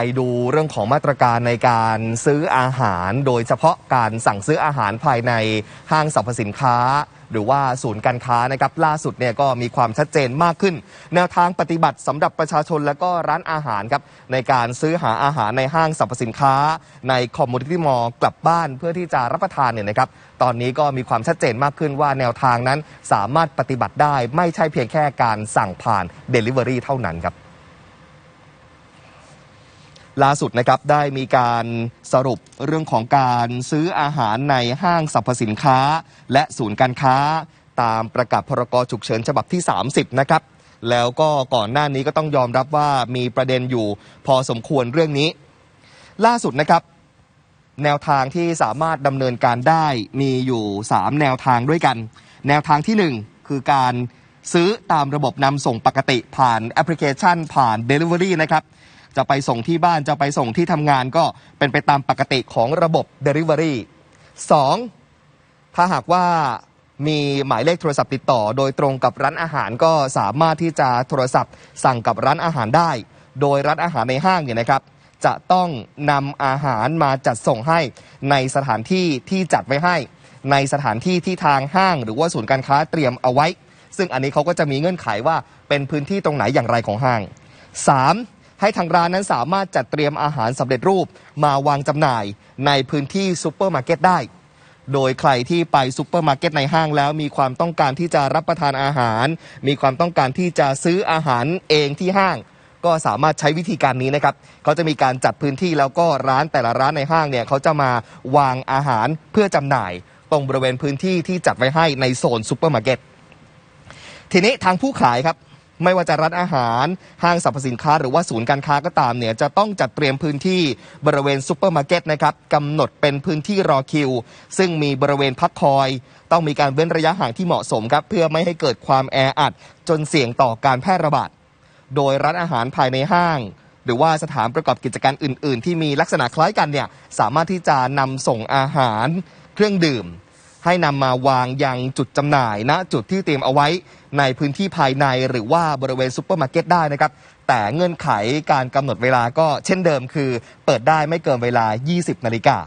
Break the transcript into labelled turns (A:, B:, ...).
A: ไปดูเรื่องของมาตรการในการซื้ออาหาร โดยเฉพาะการสั่งซื้ออาหารภายในห้างสรรพสินค้า หรือว่าศูนย์การค้านะครับล่าสุดเนี่ยก็มีความชัดเจนมากขึ้น แนวทางปฏิบัติสำหรับประชาชนและก็ร้านอาหารครับในการซื้อหาอาหารในห้างสรรพสินค้า ในคอมมูนิตี้มอลล์กลับบ้านเพื่อที่จะรับประทานเนี่ยนะครับตอนนี้ก็มีความชัดเจนมากขึ้นว่าแนวทางนั้นสามารถปฏิบัติได้ไม่ใช่เพียงแค่การสั่งผ่าน Delivery เท่านั้นครับ ล่าสุดนะครับได้มีการสรุปเรื่องของการซื้ออาหารในห้างสรรพสินค้า และศูนย์การค้า ตามประกาศพรกฉุกเฉินฉบับที่ 30 นะครับ แล้วก็ก่อนหน้านี้ก็ต้องยอมรับว่ามีประเด็นอยู่พอสมควรเรื่องนี้ ล่าสุดนะครับ แนวทางที่สามารถดำเนินการได้มีอยู่ 3 แนวทางด้วยกัน แนวทางทีหนึ่1 คือการซื้อตามระบบนำส่งปกติผ่านแอปพลิเคชันผ่าน Delivery นะครับ จะไปส่งที่บ้านจะไปส่งที่ทำงานก็เป็นไปตามปกติของระบบ Delivery 2. ถ้าหากว่ามีหมายเลขโทรศัพท์ติดต่อ โดยตรงกับร้านอาหารก็สามารถที่จะโทรศัพท์ สั่งกับร้านอาหารได้ โดยร้านอาหารในห้างเนี่ยนะครับ จะต้องนำอาหารมาจัดส่งให้ในสถานที่ที่จัดไว้ให้ ในสถานที่ที่ทางห้าง หรือว่าศูนย์การค้าเตรียมเอาไว้ ซึ่งอันนี้เขาก็จะมีเงื่อนไขว่าเป็นพื้นที่ตรงไหนอย่างไรของห้าง 3. ให้ทางร้านนั้นสามารถจัดเตรียมอาหารสำเร็จรูปมาวางจำหน่ายในพื้นที่ซูเปอร์มาร์เก็ตได้ โดยใครที่ไปซูเปอร์มาร์เก็ตในห้างแล้วมีความต้องการที่จะรับประทานอาหาร มีความต้องการที่จะซื้ออาหารเองที่ห้างก็สามารถใช้วิธีการนี้นะครับ เขาจะมีการจัดพื้นที่แล้วก็ร้านแต่ละร้านในห้างเนี่ยเขาจะมาวางอาหารเพื่อจำหน่าย ตรงบริเวณพื้นที่ที่จัดไว้ให้ในโซนซูเปอร์มาร์เก็ต ทีนี้ทางผู้ขายครับ ไม่ว่าจะร้านอาหาร ห้างสรรพสินค้า หรือว่าศูนย์การค้าก็ตามเนี่ยจะต้องจัดเตรียมพื้นที่บริเวณซูเปอร์มาร์เก็ตนะครับกำหนดเป็นพื้นที่รอคิว ซึ่งมีบริเวณพักคอย ต้องมีการเว้นระยะห่างที่เหมาะสมครับเพื่อไม่ให้เกิดความแออัด จนเสี่ยงต่อการแพร่ระบาดโดยร้านอาหารภายในห้างหรือว่าสถานประกอบกิจการอื่น ๆ ที่มีลักษณะคล้ายกันเนี่ยสามารถที่จะนำส่งอาหาร เครื่องดื่ม ให้นำมาวางยังจุดจำหน่ายณจุดที่เตรียมเอาไว้ในพื้นที่ภายในหรือว่าบริเวณซูเปอร์มาร์เก็ตได้นะครับ แต่เงื่อนไขการกำหนดเวลาก็เช่นเดิมคือ เปิดได้ไม่เกินเวลา 20 นาฬิกา